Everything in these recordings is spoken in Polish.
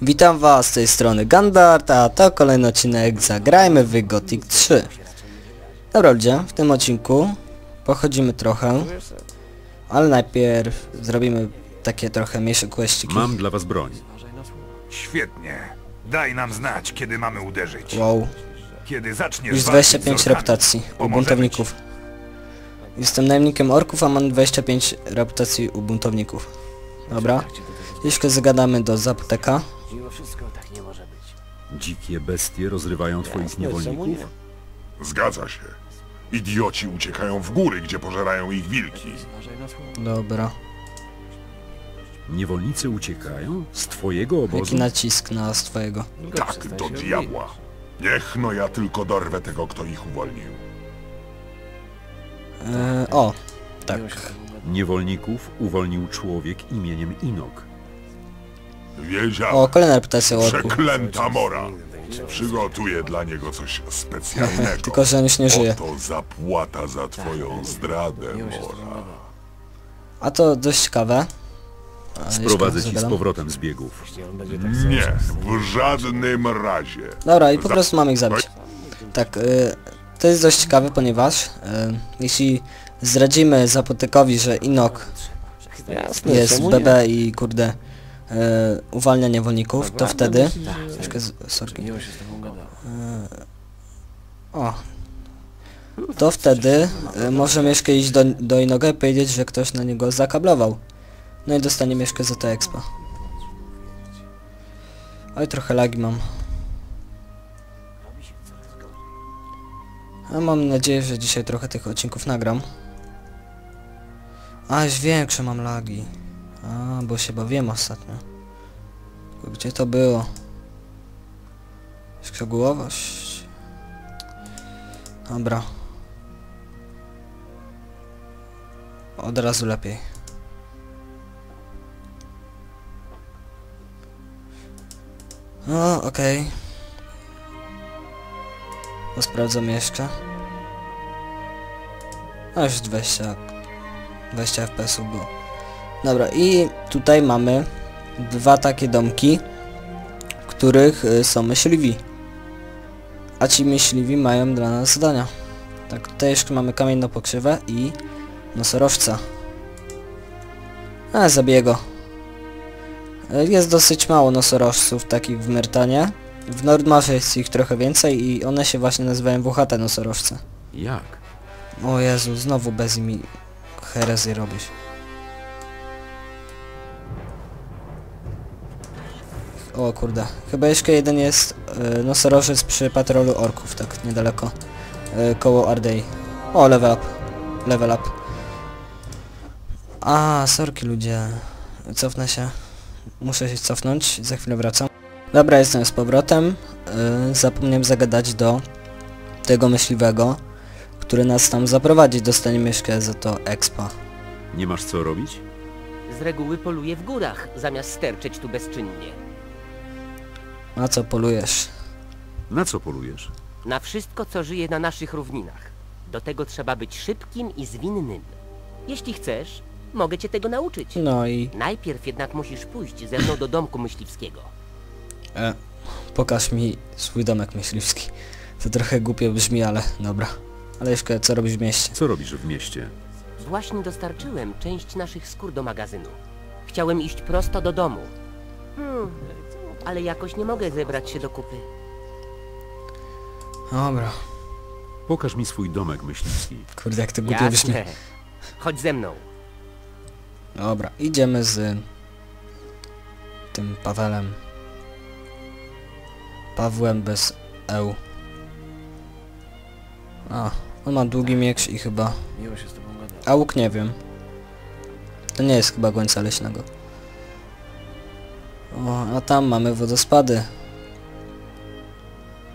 Witam was z tej strony Gandart, a to kolejny odcinek Zagrajmy w Gothic 3. Dobra ludzie, w tym odcinku pochodzimy trochę, ale najpierw zrobimy takie trochę mniejsze questyki. Mam dla was broń. Świetnie. Daj nam znać, kiedy mamy uderzyć. Wow, Kiedy zaczniesz już walczyć z 25 orkami. reputacji u buntowników. Jestem najemnikiem orków, a mam 25 reputacji u buntowników. Dobra, jeśli zagadamy do Zapteka. Mimo wszystko tak nie może być. Dzikie bestie rozrywają twoich niewolników? Zgadza się. Idioci uciekają w góry, gdzie pożerają ich wilki. Dobra, Niewolnicy uciekają? Z twojego jaki obozu? nacisk na swojego. Tak, do diabła. Niech no ja tylko dorwę tego, kto ich uwolnił. E, o, tak. Niewolników uwolnił człowiek imieniem Inok. Wiedziałem. O, kolejna reputacja u orków. Przeklęta mora. Przygotuję dla niego coś specjalnego. Tylko, że on już nie żyje. Oto zapłata za twoją zdradę, mora. A to dość ciekawe. A, Sprowadzę ci z powrotem z biegów. Nie, w żadnym razie. Dobra, i po prostu mamy ich zabić. Tak, y, to jest dość ciekawe, ponieważ y, jeśli zdradzimy Zapotekowi, że Inok Jasne, jest BB i kurde y, uwalnia niewolników, to wtedy... Troszkę z, sorki. Miło się z tobą gadał. O. To wtedy y, może Mieszkę iść do, do Inoga i powiedzieć, że ktoś na niego zakablował. No i dostanie Mieszkę za to expa. Oj, trochę lagi mam. A mam nadzieję, że dzisiaj trochę tych odcinków nagram. A, już większe mam lagi. A, bo się bawiłem ostatnio. Gdzie to było? Szczegółowość. Dobra. Od razu lepiej. O, okej. To sprawdzam jeszcze. A już 20, 20 fps było. Dobra, i tutaj mamy dwa takie domki, w których y, są myśliwi. A ci myśliwi mają dla nas zadania. Tak, tutaj jeszcze mamy kamienną pokrzywę i nosorożca. A, zabiję go. E, Jest dosyć mało nosorożców takich w Myrtanie. W Nordmarze jest ich trochę więcej i one się właśnie nazywają włochate nosorożce. Jak? O Jezu, znowu bez mi herezję robisz. O kurde, chyba jeszcze jeden jest y, nosorożec przy patrolu orków, tak niedaleko. Y, koło Ardei. O, level up. Level up. A, sorki ludzie. Cofnę się. Muszę się cofnąć, za chwilę wracam. Dobra, jestem z powrotem. Y, zapomniałem zagadać do tego myśliwego który nas tam zaprowadzi, dostanie mieszkę za to expa. Nie masz co robić? Z reguły poluję w górach, zamiast sterczeć tu bezczynnie. Na co polujesz? Na co polujesz? Na wszystko, co żyje na naszych równinach. Do tego trzeba być szybkim i zwinnym. Jeśli chcesz, mogę cię tego nauczyć. No i Najpierw jednak musisz pójść ze mną do domku myśliwskiego. e, pokaż mi swój domek myśliwski. To trochę głupio brzmi, ale dobra. Ale jeszcze co robisz w mieście? Co robisz w mieście? Właśnie dostarczyłem część naszych skór do magazynu. Chciałem iść prosto do domu. Hmm, ale jakoś nie mogę zebrać się do kupy. Dobra. Pokaż mi swój domek myśliwski. Kurde, jak to głupio. Jasne. Chodź ze mną. Dobra, idziemy z tym Pawelem. Pawłem bez eł. A, on ma długi miecz i chyba... Miło się z tobą gadał. A łuk nie wiem. To nie jest chyba gońca leśnego. O, a tam mamy wodospady.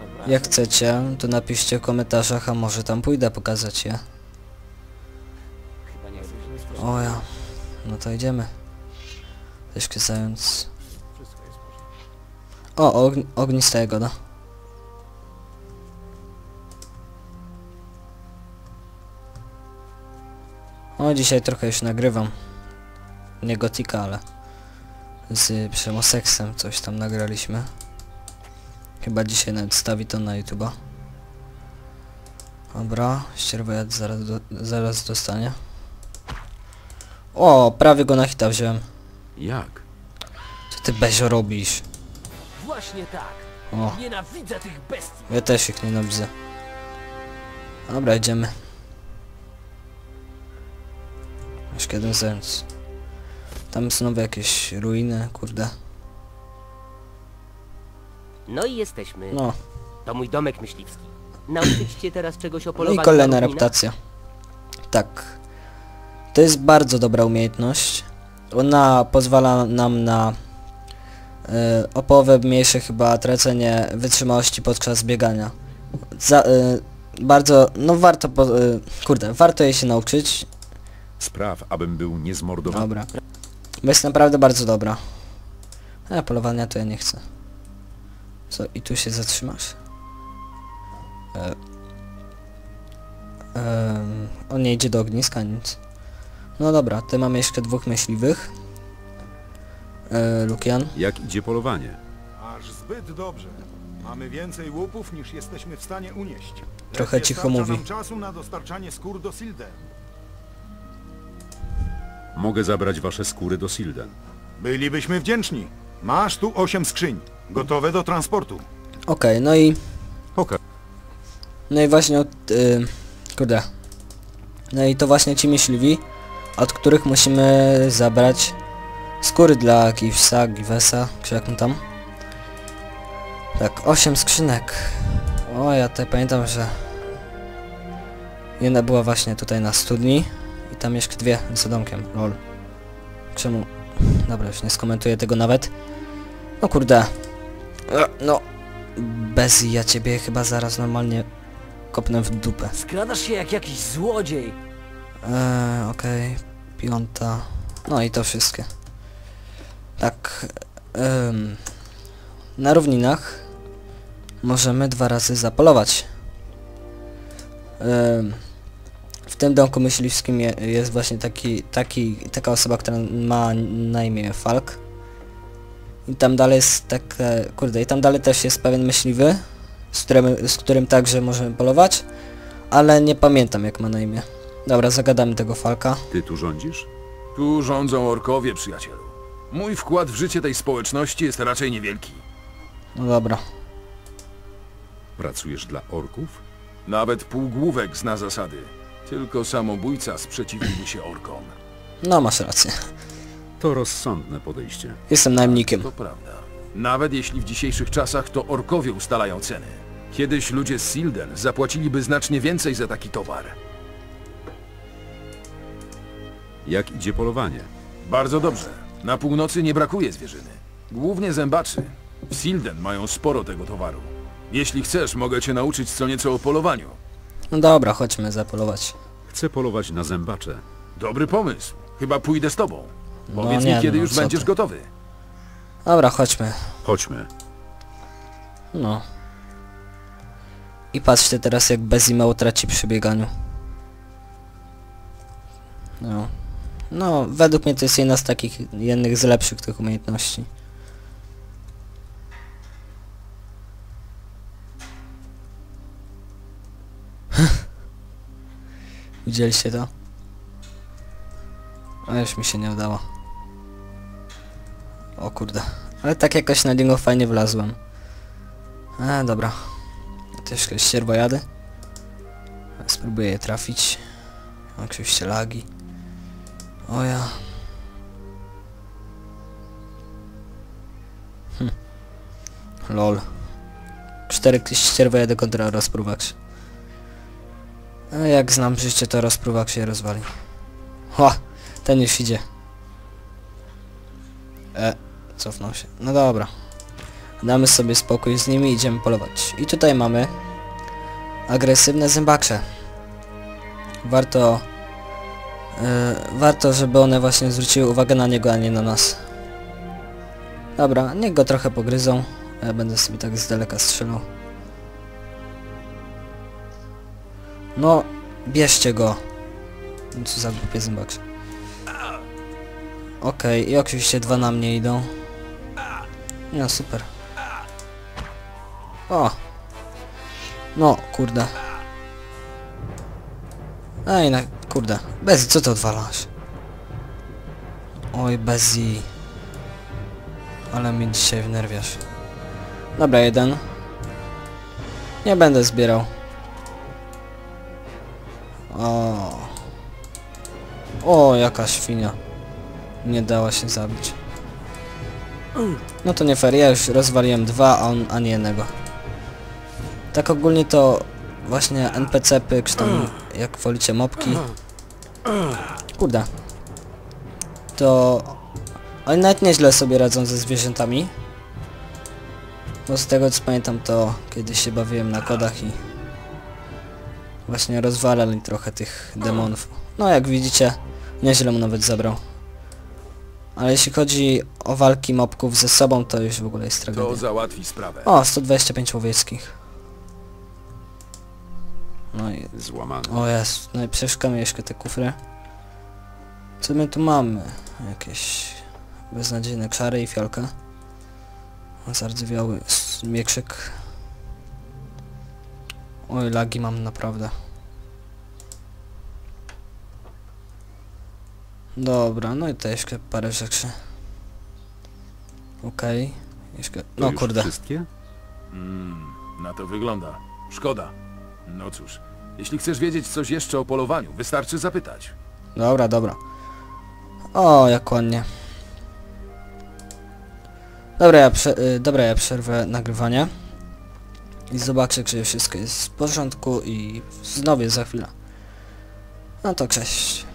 Dobra. Jak chcecie, to napiszcie w komentarzach, a może tam pójdę pokazać je. Chyba nie chcesz. O ja. No to idziemy. Troszkę zając... Wszystko jest może. O, ogn ognista jagoda. O, dzisiaj trochę już nagrywam. Nie gotika, ale z Przemoseksem coś tam nagraliśmy. Chyba dzisiaj nawet stawi to na YouTube'a. Dobra, ścierwojad zaraz, do, zaraz dostanie. O, prawie go na hita wziąłem. Jak? Co ty Bezio robisz? Właśnie tak. O, Nienawidzę tych bestii. ja też ich nienawidzę. Dobra, idziemy. Jeszcze jeden zając. Tam znowu jakieś ruiny, kurde. No i jesteśmy. No, To mój domek myśliwski. Nauczyć cię teraz czegoś o no i polowaniu kolejna reputacja. Tak. To jest bardzo dobra umiejętność. Ona pozwala nam na e, o połowę mniejsze chyba tracenie wytrzymałości podczas biegania. Za, e, bardzo, no warto, po, e, kurde, warto jej się nauczyć. Spraw, abym był niezmordowany. Dobra. Bo jest naprawdę bardzo dobra. A polowania to ja nie chcę. Co, i tu się zatrzymasz? E, on nie idzie do ogniska, nic. No dobra, ty mamy jeszcze dwóch myśliwych. E, Lukian. Jak idzie polowanie? Aż zbyt dobrze. Mamy więcej łupów niż jesteśmy w stanie unieść. Trochę cicho mówi. nam czasu na dostarczanie skór do. Mogę zabrać wasze skóry do Silden. Bylibyśmy wdzięczni. Masz tu osiem skrzyń, gotowe do transportu. Okej, no i... Pokaż. No i właśnie od... Y, kurde. No i to właśnie ci myśliwi, od których musimy zabrać skóry dla Givesa, Givesa, czy jak on tam. Tak, 8 skrzynek. O, ja tutaj pamiętam, że jedna była właśnie tutaj na studni tam jeszcze dwie za domkiem, lol. Czemu? Dobra, już nie skomentuję tego nawet. No kurde. E, No, bez ja ciebie chyba zaraz normalnie kopnę w dupę. Skradasz się jak jakiś złodziej. Eee, okej. Piąta. No i to wszystkie. Tak. em, na równinach możemy dwa razy zapolować. W tym domku myśliwskim je, jest właśnie taki, taki, taka osoba, która ma na imię Falk. I tam dalej jest tak, kurde, i tam dalej też jest pewien myśliwy, z którym, z którym także możemy polować, ale nie pamiętam jak ma na imię. Dobra, zagadamy tego Falka. Ty tu rządzisz? Tu rządzą orkowie, przyjacielu. Mój wkład w życie tej społeczności jest raczej niewielki. No dobra. Pracujesz dla orków? Nawet półgłówek zna zasady. Tylko samobójca sprzeciwiłby się orkom. No masz rację. To rozsądne podejście. Jestem najemnikiem. To prawda. Nawet jeśli w dzisiejszych czasach to orkowie ustalają ceny. Kiedyś ludzie z Silden zapłaciliby znacznie więcej za taki towar. Jak idzie polowanie? Bardzo dobrze. Na północy nie brakuje zwierzyny. Głównie zębaczy. W Silden mają sporo tego towaru. Jeśli chcesz, mogę cię nauczyć co nieco o polowaniu. No dobra, chodźmy zapolować. Chcę polować na zębacze. Dobry pomysł. Chyba pójdę z tobą. No Powiedz nie, mi, kiedy no, już co będziesz ty. gotowy. Dobra, chodźmy. Chodźmy. No. I patrzcie teraz jak Bezimał traci przy bieganiu. No. No, według mnie to jest jedna z takich, jednych z lepszych tych umiejętności. Widzieliście to? A już mi się nie udało. O kurde. Ale tak jakoś na niego fajnie wlazłem. A, dobra. Też jakieś ścierwojady. Spróbuję je trafić. Oczywiście lagi. O ja. Hm. Lol. Cztery ścierwojady kontra rozpruwacz. Jak znam życie, to rozpruwak się rozwali. Ha! Ten już idzie. E, cofnął się. No dobra. Damy sobie spokój z nimi i idziemy polować. I tutaj mamy agresywne zębacze. Warto e, warto, żeby one właśnie zwróciły uwagę na niego, a nie na nas. Dobra, niech go trochę pogryzą. Ja będę sobie tak z daleka strzelał. No, bierzcie go. No Co za głupie zębacze. Okej, i oczywiście dwa na mnie idą. No super. O! No, kurde. Ej, na, kurde. Bez, co ty odwalasz? Oj, Bezi. Ale mi dzisiaj wnerwiasz. Dobra, jeden. Nie będę zbierał. O. O, jaka świnia. Nie dała się zabić. No to nie fair, ja już rozwaliłem dwa, a on ani jednego. Tak ogólnie to właśnie NPC-py, czy tam jak wolicie mopki. Kurde. To oni nawet nieźle sobie radzą ze zwierzętami. Bo z tego co pamiętam to kiedyś się bawiłem na kodach i właśnie rozwalali trochę tych demonów. No jak widzicie, nieźle mu nawet zabrał. Ale jeśli chodzi o walki mobków ze sobą, to już w ogóle jest To tragedia. załatwi sprawę. O, 125 łowieckich. No i... Złamany. O jest, no i przeszukamy jeszcze te kufry. Co my tu mamy? Jakieś beznadziejne czary i fiolka. Zardzewiały miekrzyk. Oj, lagi mam naprawdę. Dobra, no i to jeszcze parę rzeczy. Okej. Jeszcze... To No już kurde. wszystkie? Mm, na to wygląda. Szkoda. No cóż, jeśli chcesz wiedzieć coś jeszcze o polowaniu, wystarczy zapytać. Dobra, dobra. O, jak ładnie. Dobra, ja, prze y, dobra, ja przerwę nagrywanie. I zobaczę, czy wszystko jest w porządku i znowu za chwilę. No to cześć.